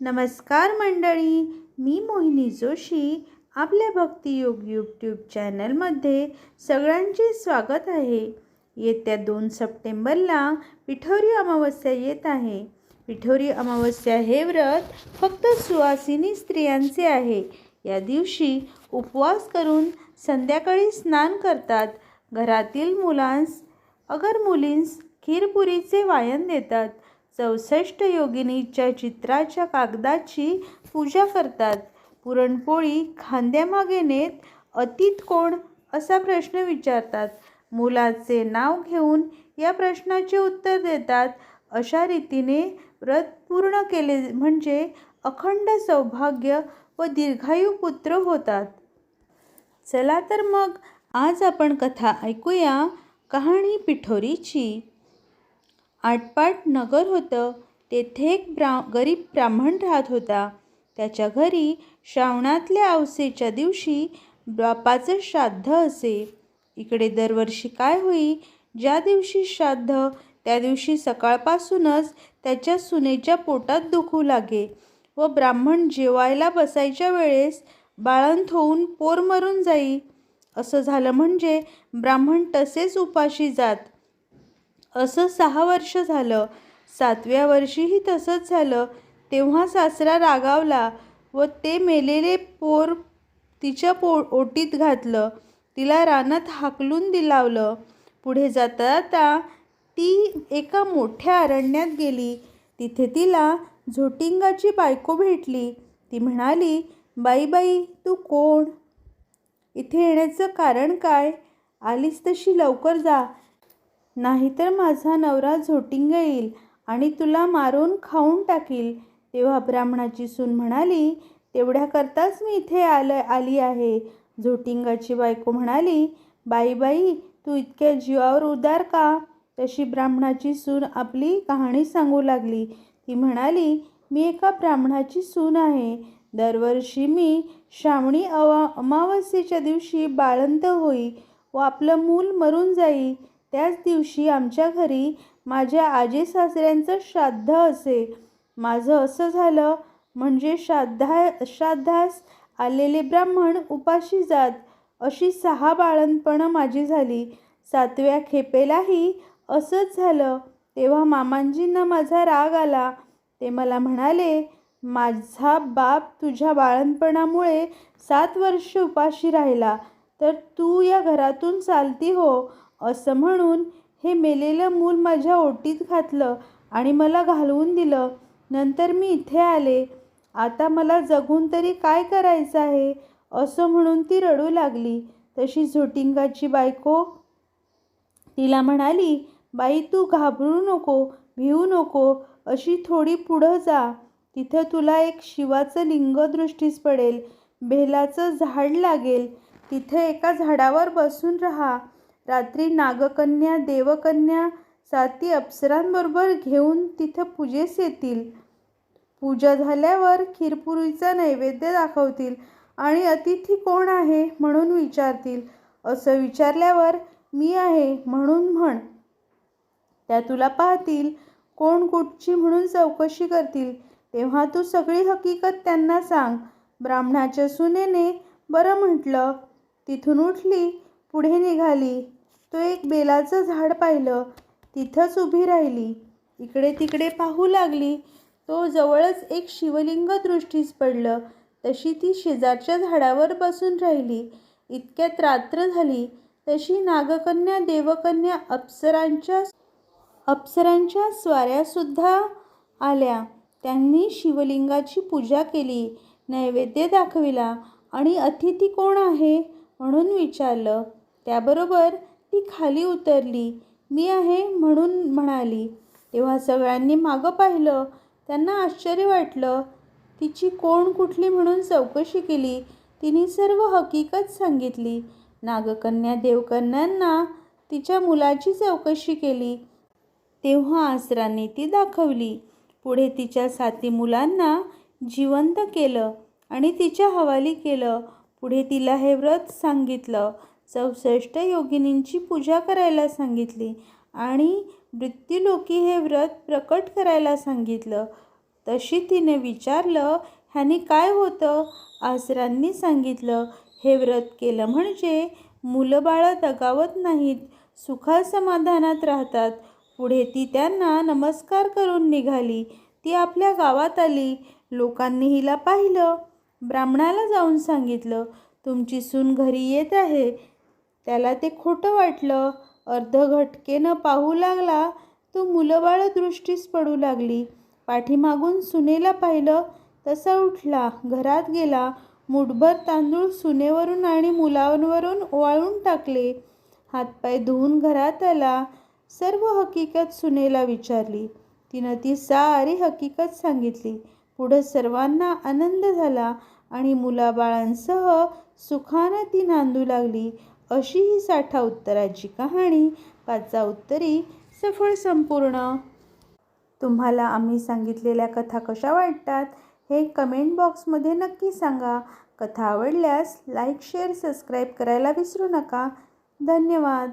नमस्कार मंडळी मी मोहिनी जोशी आपल्या भक्तियोग यूट्यूब चॅनलमध्ये सगळ्यांचे स्वागत आहे. येत्या दोन सप्टेंबरला पिठोरी अमावस्या येत आहे. पिठोरी अमावस्या हे व्रत फक्त सुवासिनी स्त्रियांचे आहे. या दिवशी उपवास करून संध्याकाळी स्नान करतात. घरातील मुलांस अगर मुलींस खीरपुरीचे वायन देतात. चौसष्ट योगिनीच्या चित्राच्या कागदाची पूजा करतात. पुरणपोळी खांद्यामागे नेत अतीत कोण असा प्रश्न विचारतात. मुलाचे नाव घेऊन या प्रश्नाचे उत्तर देतात. अशा रीतीने व्रत पूर्ण केले म्हणजे अखंड सौभाग्य व दीर्घायू पुत्र होतात. चला तर मग आज आपण कथा ऐकूया कहाणी पिठोरीची. आटपाट नगर होतं. तेथे एक ब्रा गरीब ब्राह्मण राहत होता. त्याच्या घरी श्रावणातल्या अवसेच्या दिवशी बापाचं श्राद्ध असे. इकडे दरवर्षी काय होई? ज्या दिवशी श्राद्ध त्या दिवशी सकाळपासूनच त्याच्या सुनेच्या पोटात दुखू लागे व ब्राह्मण जेवायला बसायच्या वेळेस बाळंत होऊन पोर मरून जाई. असं झालं म्हणजे ब्राह्मण तसेच उपाशी जात. असं सहा वर्ष झालं. सातव्या वर्षीही तसंच झालं. तेव्हा सासरा रागावला व ते मेलेले पोर तिच्या पो ओटीत घातलं. तिला रानात हाकलून दिलावलं. पुढे जाता जाता ती एका मोठ्या अरण्यात गेली. तिथे तिला झोटिंगाची बायको भेटली. ती म्हणाली बाई बाई तू कोण? इथे येण्याचं कारण काय? आलीस तशी लवकर जा. नाहीतर माझा नवरा झोटिंग येईल आणि तुला मारून खाऊन टाकील. तेव्हा ब्राह्मणाची सून म्हणाली तेवढ्याकरताच मी इथे आलं आली आहे. झोटिंगाची बायको म्हणाली बाई बाई तू इतक्या जीवावर उदार का? तशी ब्राह्मणाची सून आपली कहाणी सांगू लागली. ती म्हणाली मी एका ब्राह्मणाची सून आहे. दरवर्षी मी श्रावणी अवा अमावस्येच्या दिवशी बाळंत होई व आपलं मूल मरून जाई. त्याच दिवशी आमच्या घरी माझ्या आजी सासऱ्यांचं श्राद्ध असे. माझं असं झालं म्हणजे श्राद्धा श्राद्धास आलेले ब्राह्मण उपाशी जात अशी सहा बाळणपणं माझी झाली. सातव्या खेपेलाही असंच झालं. तेव्हा मामांजींना माझा राग आला. ते मला म्हणाले माझा बाप तुझ्या बाळणपणामुळे सात वर्ष उपाशी राहिला तर तू या घरातून चालती हो. असं म्हणून हे मेलेलं मूल माझ्या ओटीत घातलं आणि मला घालवून दिलं. नंतर मी इथे आले. आता मला जगून तरी काय करायचं आहे? असं म्हणून ती रडू लागली. तशी झोटिंगाची बायको तिला म्हणाली बाई तू घाबरू नको भिवू नको. अशी थोडी पुढं जा. तिथं तुला एक शिवाचं लिंग दृष्टीस पडेल. बेलाचं झाड लागेल. तिथे एका झाडावर बसून राहा. रात्री नागकन्या देवकन्या साती अप्सरांबरोबर घेऊन तिथं पूजेस येतील. पूजा झाल्यावर खीरपुरीचा नैवेद्य दाखवतील. आणि अतिथी कोण आहे म्हणून विचारतील. असं विचारल्यावर मी आहे म्हणून म्हण. त्या तुला पाहतील. कोण कुठची म्हणून चौकशी करतील. तेव्हा तू सगळी हकीकत त्यांना सांग. ब्राह्मणाच्या सुनेने बरं म्हटलं. तिथून उठली पुढे निघाली. तो एक बेलाचं झाड पाहिलं. तिथंच उभी राहिली. इकडे तिकडे पाहू लागली. तो जवळच एक शिवलिंग दृष्टीस पडलं. तशी ती शेजारच्या झाडावर बसून राहिली. इतक्यात रात्र झाली. तशी नागकन्या देवकन्या अप्सरांच्या अप्सरांच्या स्वाऱ्यासुद्धा आल्या. त्यांनी शिवलिंगाची पूजा केली नैवेद्य दाखविला. आणि अतिथी कोण आहे? म्हणून विचारलं. त्याबरोबर ती खाली उतरली. मी आहे? म्हणून म्हणाली. तेव्हा सगळ्यांनी मागं पाहिलं. त्यांना आश्चर्य वाटलं. तिची कोण कुठली म्हणून चौकशी केली तिने सर्व हकीकत सांगितली. नागकन्या देवकन्यांना तिच्या मुलाची चौकशी केली. तेव्हा आसरांनी ती दाखवली. पुढे तिच्या साती मुलांना जिवंत केलं आणि तिच्या हवाली केलं. पुढे तिला हे व्रत सांगितलं. चौसष्ट योगिनींची पूजा करायला सांगितली आणि मृत्यूलोकी हे व्रत प्रकट करायला सांगितलं. तशी तिने विचारलं ह्यानी काय होतं? आसरांनी सांगितलं हे व्रत केलं म्हणजे मुलं बाळं दगावत नाहीत सुखा समाधानात राहतात. पुढे ती त्यांना नमस्कार करून निघाली. ती आपल्या गावात आली. लोकांनी हिला पाहिलं. ब्राह्मणाला जाऊन सांगितलं तुमची सून घरी येत आहे. त्याला ते खोटं वाटलं. अर्धघटकेनं पाहू लागला तो मुलंबाळं दृष्टीस पडू लागली. पाठीमागून सुनेला पाहिलं तसा उठला घरात गेला. मुठभर तांदूळ सुनेवरून आणि मुलांवरून वाळून टाकले. हातपाय धुवून घरात आला. सर्व हकीकत सुनेला विचारली. तिनं ती सारी हकीकत सांगितली. पुढं सर्वांना आनंद झाला आणि मुलाबाळांसह सुखानं ती नांदू लागली. अशी ही साठा उत्तराची कहाणी पाचा उत्तरी सफळ संपूर्ण. तुम्हाला आम्ही सांगितलेल्या कथा कशा वाटतात हे कमेंट बॉक्समध्ये नक्की सांगा. कथा आवडल्यास लाईक शेअर सबस्क्राईब करायला विसरू नका. धन्यवाद.